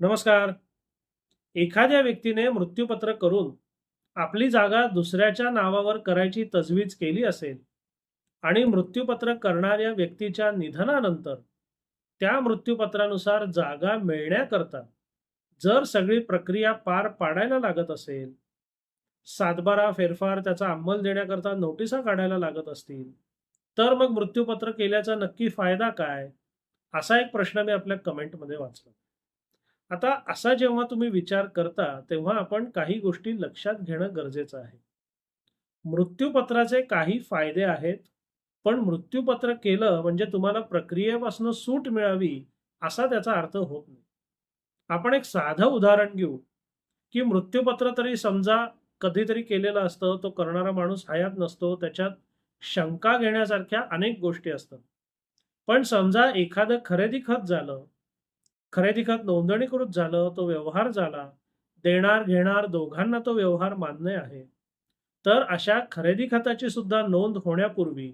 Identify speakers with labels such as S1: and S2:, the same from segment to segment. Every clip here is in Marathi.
S1: नमस्कार. एखाद्या व्यक्तीने मृत्यूपत्र करून आपली जागा दुसऱ्याच्या नावावर करायची तजवीज केली असेल आणि मृत्यूपत्र करणाऱ्या व्यक्तीच्या निधनानंतर त्या मृत्यूपत्रानुसार जागा मिळण्याकरता जर सगळी प्रक्रिया पार पाडायला लागत असेल सातबारा फेरफार त्याचा अंमल देण्याकरता नोटिसा काढायला लागत असतील तर मग मृत्यूपत्र केल्याचा नक्की फायदा काय? असा एक प्रश्न मी आपल्या कमेंटमध्ये वाचला. आता असा जेव्हा तुम्ही विचार करता तेव्हा आपण काही गोष्टी लक्षात घेणं गरजेचं आहे. मृत्यूपत्राचे काही फायदे आहेत पण मृत्यूपत्र केलं म्हणजे तुम्हाला प्रक्रियेपासून सूट मिळावी असा त्याचा अर्थ होत नाही. आपण एक साधं उदाहरण घेऊ की मृत्यूपत्र तरी समजा कधीतरी केलेलं असतं तो करणारा माणूस हयात नसतो त्याच्यात शंका घेण्यासारख्या अनेक गोष्टी असतात. पण समजा एखादं खरेदी खत झालं खरेदी खत नोंदणीकृत झालं तो व्यवहार झाला. देणार घेणार दोघांना तो व्यवहार मान्य आहे. तर अशा खरेदी खताची सुद्धा नोंद होण्यापूर्वी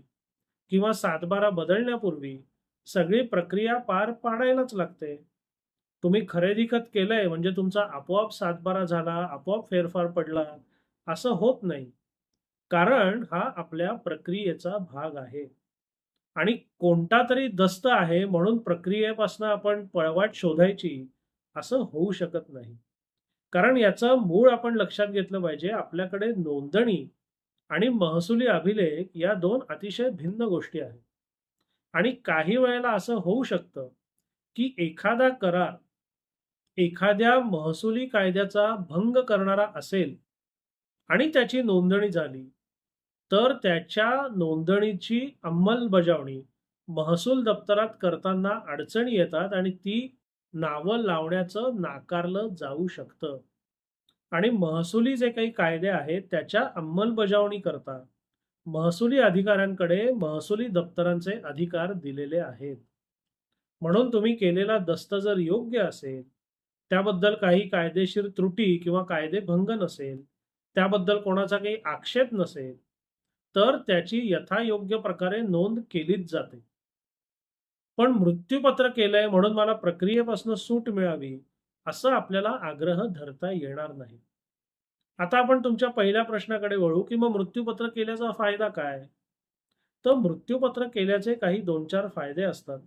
S1: किंवा सातबारा बदलण्यापूर्वी सगळी प्रक्रिया पार पाडायलाच लागते. तुम्ही खरेदी खत केलंय म्हणजे तुमचा आपोआप सातबारा झाला आपोआप फेरफार पडला असं होत नाही. कारण हा आपल्या प्रक्रियेचा भाग आहे. आणि कोणता तरी दस्त आहे म्हणून प्रक्रियेपासून आपण पळवाट शोधायची असं होऊ शकत नाही. कारण याचं मूळ आपण लक्षात घेतलं पाहिजे आपल्याकडे नोंदणी आणि महसुली अभिलेख या दोन अतिशय भिन्न गोष्टी आहेत. आणि काही वेळेला असं होऊ शकतं की एखादा करार एखाद्या महसुली कायद्याचा भंग करणारा असेल आणि त्याची नोंदणी झाली तर त्याच्या नोंदणीची अंमलबजावणी महसूल दप्तरात करताना अडचणी येतात आणि ती नावं लावण्याचं नाकारलं जाऊ शकतं. आणि महसुली जे काही कायदे आहेत त्याच्या अंमलबजावणी करता महसुली अधिकाऱ्यांकडे महसुली दप्तरांचे अधिकार दिलेले आहेत. म्हणून तुम्ही केलेला दस्त जर योग्य असेल त्याबद्दल काही कायदेशीर त्रुटी किंवा कायदे भंग नसेल त्याबद्दल कोणाचा काही आक्षेप नसेल तर त्याची यथायोग्य प्रकारे नोंद केलीच जाते. पण मृत्यूपत्र केलंय म्हणून मला प्रक्रियेपासून सूट मिळावी असं आपल्याला आग्रह धरता येणार नाही. आता आपण तुमच्या पहिल्या प्रश्नाकडे वळू की मग मृत्यूपत्र केल्याचा फायदा काय? तर मृत्यूपत्र केल्याचे काही दोन चार फायदे असतात.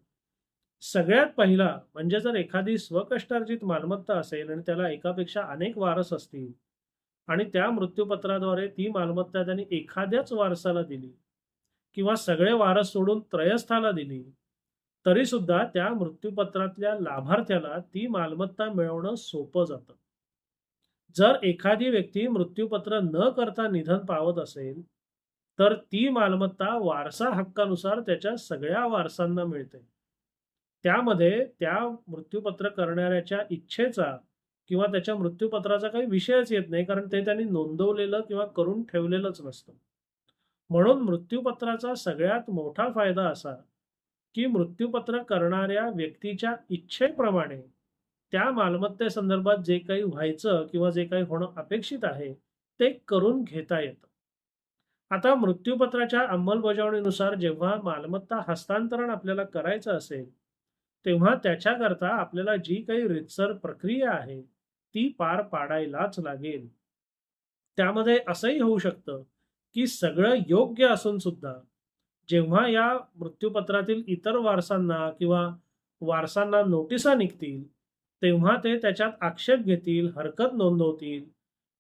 S1: सगळ्यात पहिला म्हणजे जर एखादी स्वकष्टार्जित मालमत्ता असेल आणि त्याला एकापेक्षा अनेक वारस असतील आणि त्या मृत्यूपत्राद्वारे ती मालमत्ता त्यांनी एखाद्याच वारसाला दिली किंवा सगळे वारस सोडून त्रयस्थाला दिली तरी सुद्धा त्या मृत्यूपत्रातल्या लाभार्थ्याला ती मालमत्ता मिळवणं सोपं जातं. जर एखादी व्यक्ती मृत्यूपत्र न करता निधन पावत असेल तर ती मालमत्ता वारसा हक्कानुसार त्याच्या सगळ्या वारसांना मिळते. त्यामध्ये त्या मृत्यूपत्र करणाऱ्याच्या इच्छेचा किंवा त्याच्या मृत्यूपत्राचा काही विषयच येत नाही कारण ते त्यांनी नोंदवलेलं किंवा करून ठेवलेलंच नसतं. म्हणून मृत्यूपत्राचा सगळ्यात मोठा फायदा असा की मृत्यूपत्र करणाऱ्या व्यक्तीच्या इच्छेप्रमाणे त्या मालमत्तेसंदर्भात जे काही व्हायचं किंवा जे काही होणं अपेक्षित आहे ते करून घेता येतं. आता मृत्यूपत्राच्या अंमलबजावणीनुसार जेव्हा मालमत्ता हस्तांतरण आपल्याला करायचं असेल तेव्हा त्याच्याकरता आपल्याला जी काही रितसर प्रक्रिया आहे ती पार पाडायलाच लागेल. त्यामध्ये असंही होऊ शकतं की सगळं योग्य असून सुद्धा जेव्हा या मृत्यूपत्रातील इतर वारसांना किंवा वारसांना नोटिसा निघतील तेव्हा ते त्याच्यात आक्षेप घेतील हरकत नोंदवतील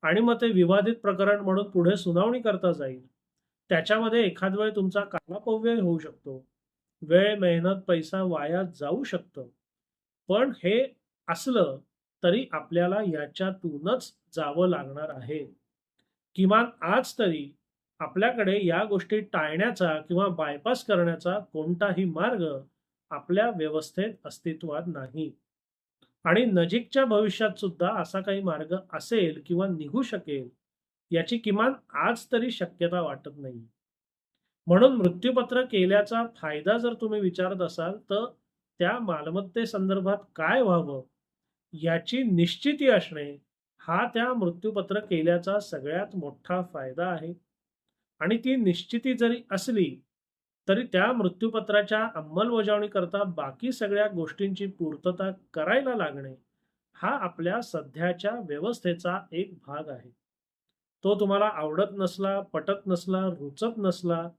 S1: आणि मग ते विवादित प्रकरण म्हणून पुढे सुनावणी करता जाईल. त्याच्यामध्ये एखाद वेळ तुमचा कालापव्यय होऊ शकतो. वेळ मेहनत पैसा वाया जाऊ शकतं. पण हे असलं तरी आपल्याला याच्यातूनच जावं लागणार आहे. किमान आज तरी आपल्याकडे या गोष्टी टाळण्याचा किंवा बायपास करण्याचा कोणताही मार्ग आपल्या व्यवस्थेत अस्तित्वात नाही. आणि नजीकच्या भविष्यात सुद्धा असा काही मार्ग असेल किंवा निघू शकेल याची किमान आज तरी शक्यता वाटत नाही. म्हणून मृत्यूपत्र केल्याचा फायदा जर तुम्ही विचारत असाल तर त्या मालमत्तेसंदर्भात काय व्हावं याची निश्चिती असणे हा त्या मृत्यूपत्र केल्याचा सगळ्यात मोठा फायदा आहे. आणि ती निश्चिती जरी असली तरी त्या मृत्यूपत्राच्या अंमलबजावणी करता बाकी सगळ्या गोष्टींची पूर्तता करायला लागणे हा आपल्या सध्याच्या व्यवस्थेचा एक भाग आहे. तो तुम्हाला आवडत नसला पटत नसला रुचत नसला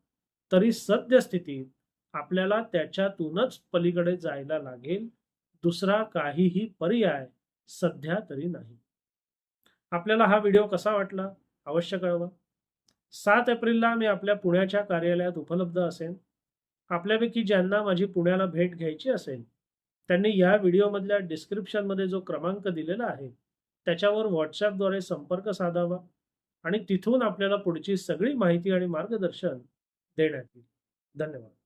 S1: तरी सद्यस्थितीत आपल्याला त्याच्यातूनच पलीकडे जायला लागेल. दुसरा काहीही पर्याय सध्या तरी नाही. आपल्याला हा व्हिडिओ कसा वाटला? अवश्य कळवा. सात एप्रिलला मी आपल्या पुण्याच्या कार्यालयात उपलब्ध असेन. आपल्यापैकी ज्यांना माझी पुण्याला भेट घ्यायची असेल त्यांनी या व्हिडिओमधल्या डिस्क्रिप्शनमध्ये जो क्रमांक दिलेला आहे त्याच्यावर व्हॉट्सॲपद्वारे संपर्क साधावा आणि तिथून आपल्याला पुढची सगळी माहिती आणि मार्गदर्शन देण्यात येईल. धन्यवाद.